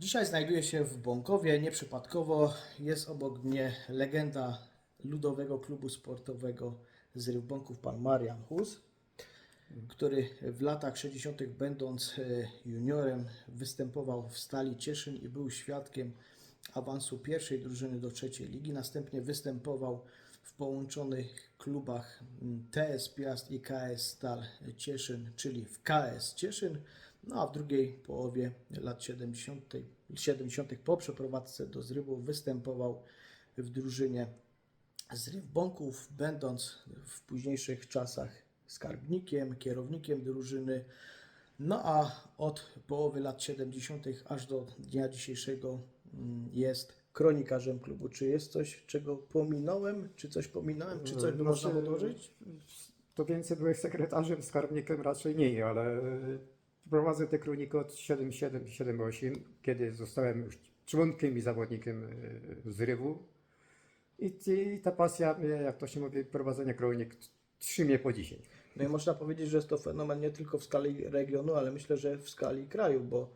Dzisiaj znajduję się w Bąkowie, nieprzypadkowo. Jest obok mnie legenda ludowego klubu sportowego z Bąków, pan Marian Hus, który w latach 60. będąc e, juniorem występował w Stali Cieszyn i był świadkiem awansu pierwszej drużyny do trzeciej ligi. Następnie występował w połączonych klubach mm, TS Piast i KS Stal Cieszyn, czyli w KS Cieszyn. No a w drugiej połowie lat 70. 70. po przeprowadzce do Zrybów występował w drużynie Zryw Bąków, będąc w późniejszych czasach skarbnikiem, kierownikiem drużyny. No a od połowy lat 70. aż do dnia dzisiejszego mm, jest kronikarzem klubu. Czy jest coś, czego pominąłem? Czy coś pominąłem? Czy coś by Znaczy, można podłożyć? To więcej byłeś sekretarzem, skarbnikiem raczej nie, ale prowadzę te kroniki od 7-7-7-8, kiedy zostałem już członkiem i zawodnikiem e, zrywu. I, I ta pasja, mnie, jak to się mówi, prowadzenie kronik trzy mnie po dzisiaj. No i można powiedzieć, że jest to fenomen nie tylko w skali regionu, ale myślę, że w skali kraju, bo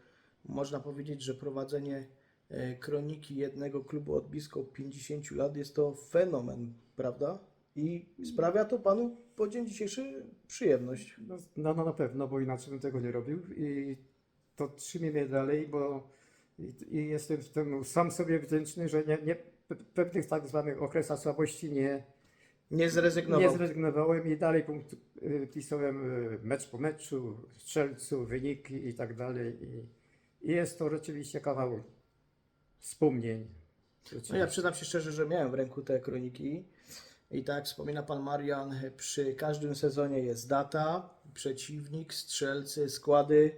można powiedzieć, że prowadzenie e, kroniki jednego klubu od blisko 50 lat jest to fenomen, prawda? I sprawia to panu po dzień dzisiejszy przyjemność. No, no, no na pewno, bo inaczej bym tego nie robił i to trzyma mnie dalej, bo i, i jestem w tym sam sobie wdzięczny, że nie, nie, pe- pewnych tak zwanych okresach słabości nie, Nie zrezygnował. Nie zrezygnowałem i dalej punkt, y, pisałem y, mecz po meczu, strzelcu, wyniki i tak dalej. I, i jest to rzeczywiście kawał wspomnień. No ja przyznam się szczerze, że miałem w ręku te kroniki i tak jak wspomina pan Marian, przy każdym sezonie jest data, przeciwnik, strzelcy, składy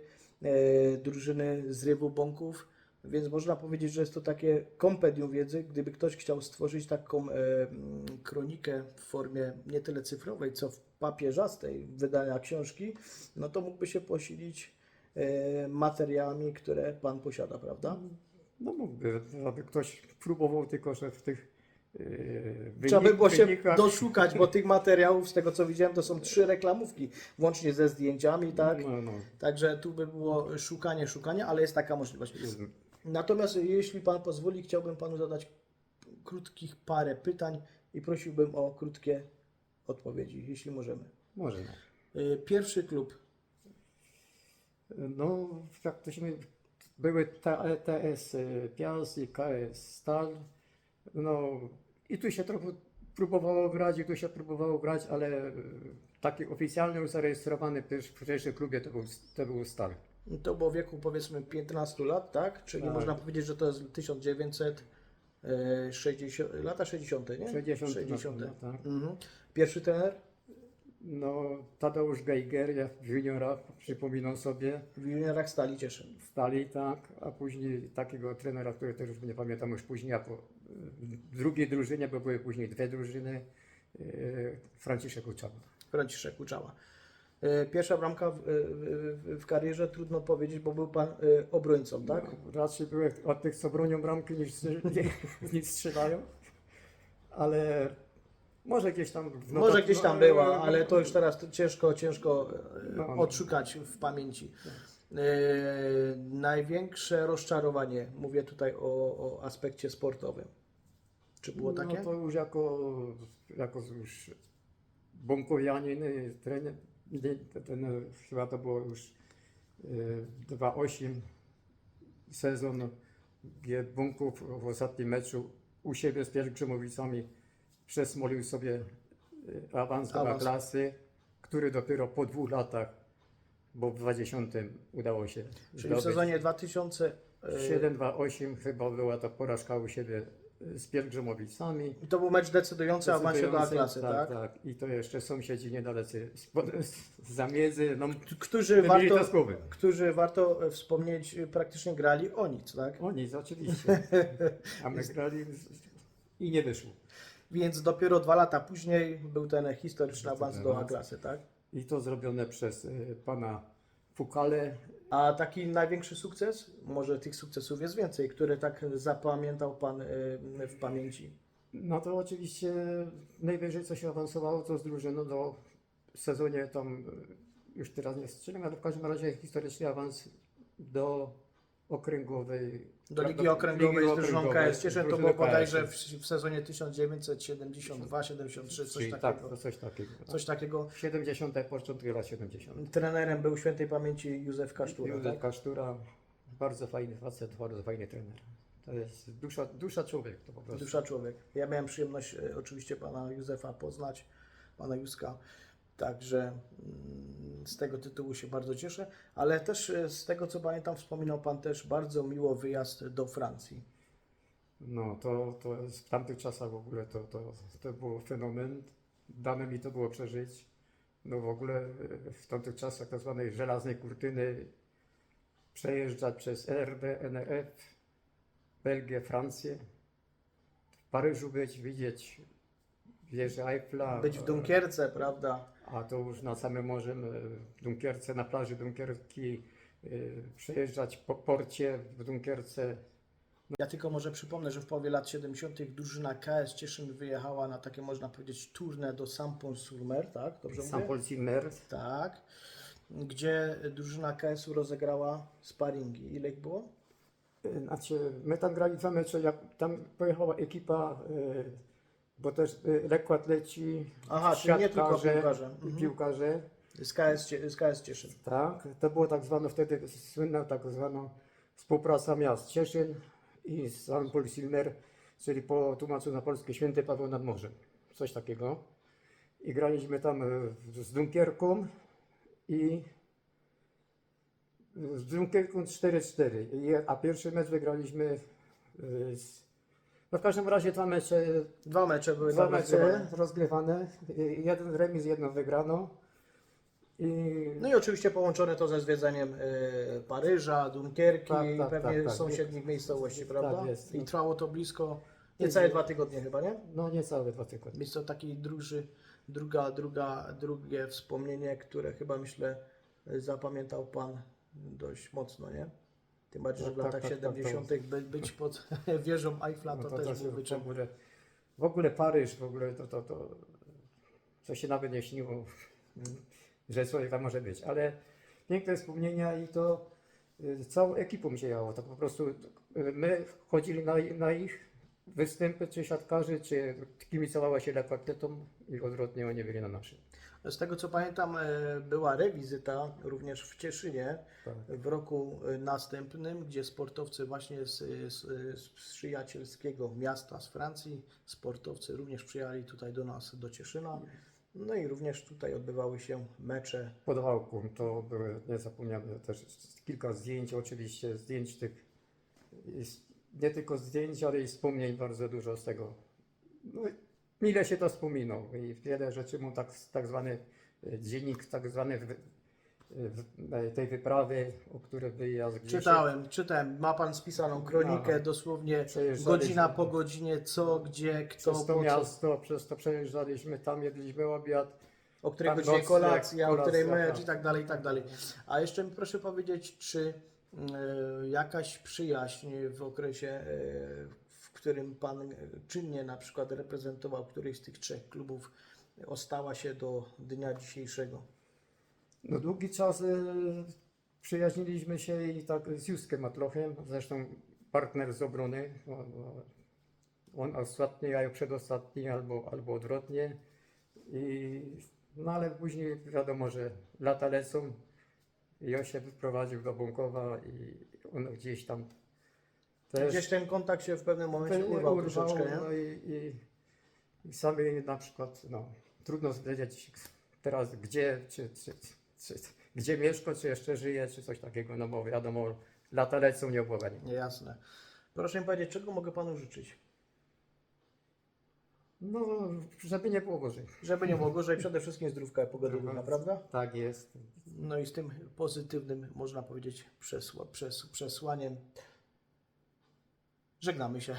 e, drużyny z rywu bąków, więc można powiedzieć, że jest to takie kompendium wiedzy. Gdyby ktoś chciał stworzyć taką e, mm, kronikę w formie nie tyle cyfrowej, co w papieżastej wydania książki, no to mógłby się posilić e, materiałami, które pan posiada, prawda? No mógłby, aby ktoś próbował, tylko że w tych yy, Trzeba by wynik- było się wynikach- doszukać, bo tych materiałów, z tego co widziałem, to są trzy reklamówki, łącznie ze zdjęciami, tak? No, no. Także tu by było szukanie, szukanie, ale jest taka możliwość. Natomiast jeśli Pan pozwoli, chciałbym Panu zadać krótkich parę pytań i prosiłbym o krótkie odpowiedzi, jeśli możemy. Może. no. Y, Pierwszy klub. No, mówi, były TS y, Piast i KS Stal. No i tu się trochę próbowało grać, i tu się próbowało grać, ale y, taki oficjalny zarejestrowany też w pierwszym klubie to był, to był Stal. To było w wieku powiedzmy 15 lat, tak? Czyli Tak. można powiedzieć, że to jest 1960, lata 60, nie? 60, 60. no, tak. Mhm. Pierwszy trener? No, Tadeusz Geiger, ja w juniorach, przypominam sobie, W juniorach Stali Cieszyn. Stali tak, a później takiego trenera, który też już nie pamiętam już później, a po drugiej drużynie, bo były później dwie drużyny, y, Franciszek Uczaba. Franciszek Uczała. E, Pierwsza bramka w, w, w karierze trudno powiedzieć, bo był pan e, obrońcą, tak? No, raczej były od tych, co bronią bramki, niż, niż strzelają, ale może gdzieś tam... w Może notat- gdzieś tam no, była, ale to już teraz ciężko, ciężko e, No. odszukać w pamięci. E, największe rozczarowanie, mówię tutaj o, o aspekcie sportowym. Czy było takie? No to już jako, jako już bąkowianin, trener, ten, y, chyba to było już y, 2-8 sezon, gdzie Bąków w ostatnim meczu u siebie z Pielgrzymowicami przesmolił sobie y, awans do Awans. klasy, który dopiero po dwóch latach, bo w 20 udało się Czyli w zdobyć. sezonie 2000 e, 7-2-8 chyba była to porażka u siebie z Pielgrzymowicami. to był mecz decydujący o awansie do A Decydujący, klasy, tak? tak? I to jeszcze sąsiedzi niedalecy z, z zamiedzy, no Którzy warto, którzy warto e, wspomnieć, e, praktycznie grali o nic, tak? O nic, oczywiście. A my grali i nie wyszło. Więc dopiero dwa lata później był ten historyczny awans do A awans. klasy, tak? I to zrobione przez y, pana Fukale. A taki największy sukces, może tych sukcesów jest więcej, które tak zapamiętał Pan y, w pamięci? No to oczywiście najwyżej co się awansowało to z drużyną do w sezonie tam y, już teraz nie strzelam, ale w każdym razie historyczny awans do okręgowej. Do Ligi? Okręgowej z drużyną KS Cieszyn to było bodajże w, w sezonie 1972-73, coś Czyli takiego. tak, coś takiego. Coś takiego. 70. początku lat 70. Trenerem był świętej pamięci Józef Kasztura, Józef tak? Kasztura, bardzo fajny facet, bardzo fajny trener. To jest dusza, dusza człowiek to po prostu. Dusza człowiek. Ja miałem przyjemność e, oczywiście pana Józefa poznać, pana Józka, także mm, z tego tytułu się bardzo cieszę, ale też e, z tego co pamiętam wspominał pan też bardzo miło wyjazd do Francji. No to, to w tamtych czasach w ogóle to, to, to było fenomen. Dane mi to było przeżyć. No w ogóle e, w tamtych czasach tak zwanej żelaznej kurtyny przejeżdżać przez RD, NRF, Belgię, Francję, w Paryżu być, widzieć wieżę Eiffla. Być w Dunkierce, prawda? A to już na samym morzu, w Dunkierce, na plaży Dunkierki, e, przejeżdżać po porcie w Dunkierce. Ja tylko może przypomnę, że w połowie lat 70. drużyna KS Cieszyn wyjechała na takie, można powiedzieć, tournée do Sampon-sur-Mer, tak? Dobrze Silmer, Tak. Gdzie drużyna KS-u rozegrała sparingi. Ile ich było? Znaczy, my tam grali dwa mecze, jak tam pojechała ekipa, e, bo też e, lekkoatleci, Aha, czyli nie tylko siatkarze, piłkarze. Mhm. piłkarze, Z KS, Cie- z KS Cieszyn. tak. To było tak zwane wtedy słynna tak zwana współpraca miast Cieszyn i Saint-Paul Silmer, czyli po tłumaczu na polskie Święty Paweł nad Morzem, coś takiego. I graliśmy tam e, z Dunkierką i z Dunkierką 4-4, I- a pierwszy mecz wygraliśmy e, z, no w każdym razie dwa mecze, Dwa mecze były dwa tam mecze rozgrywane. rozgrywane, jeden remis, jedno wygrano. I No i oczywiście połączone to ze zwiedzeniem e, Paryża, Dunkierki Tak, i tak, pewnie tak, tak. sąsiednich miejscowości, prawda? Tak jest. I trwało to blisko niecałe dwa tygodnie chyba, nie? no niecałe dwa tygodnie. Jest to taki druży, druga, druga, drugie wspomnienie, które chyba myślę zapamiętał Pan dość mocno, nie? Tym bardziej, że w Tak, latach tak, tak, tak, 70. by, być pod wieżą Eiffla No to, też był w wyczyn. ogóle, w ogóle Paryż, w ogóle to, to, to, to się nawet nie śniło, że człowiek tam może być. Ale piękne wspomnienia i to y, całą ekipą się jało. To po prostu y, my chodzili na, na ich występy, czy siatkarzy, czy kibicowała się lekkoatletom i odwrotnie oni byli na naszym. Z tego co pamiętam, e, była rewizyta również w Cieszynie Tak. w roku e, następnym, gdzie sportowcy właśnie z, z, z przyjacielskiego miasta z Francji, sportowcy również przyjechali tutaj do nas, do Cieszyna. No i również tutaj odbywały się mecze. Pod Wałką to były niezapomniane też kilka zdjęć, oczywiście zdjęć tych, nie tylko zdjęć, ale i wspomnień bardzo dużo z tego. No, mile się to wspominał i wiele rzeczy mu tak, tak zwany e, dziennik, tak zwany wy, w, e, tej wyprawy, o której wyjazd gdzieś Czytałem, czytałem, ma Pan spisaną kronikę, Aha. dosłownie Przejeżdżaliśmy. godzina po godzinie, co, gdzie, kto, przez to miasto, przez to przejeżdżaliśmy, tam jedliśmy obiad. o której godzinie nocleg, kolacja, o której kolacja, mecz i tak dalej, i tak dalej. A jeszcze mi proszę powiedzieć, czy jakaś przyjaźń w okresie, e, w którym Pan e, czynnie na przykład reprezentował któryś z tych trzech klubów, ostała się do dnia dzisiejszego? No długi czas e, przyjaźniliśmy się i tak z Juskiem Matlochem, zresztą partner z obrony. On, on ostatni, a ja przedostatni, albo, albo odwrotnie. I, no ale później wiadomo, że lata lecą. I on się wyprowadził do Bąkowa i on gdzieś tam też Gdzieś ten kontakt się w pewnym momencie urwał urwał, troszeczkę, nie? no i, i, i sami na przykład, no, trudno wiedzieć teraz gdzie, czy, czy, czy, gdzie mieszka, czy jeszcze żyje, czy coś takiego, no bo wiadomo, lata lecą nieobłowani. Jasne. Proszę mi powiedzieć, czego mogę Panu życzyć? No, żeby nie było gorzej. Żeby nie było gorzej, przede wszystkim zdrówka pogody, Zdrówka. prawda? Tak jest. No i z tym pozytywnym, można powiedzieć, przesła, przes, przesłaniem żegnamy się.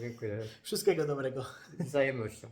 Dziękuję. Wszystkiego dobrego. Z wzajemnością.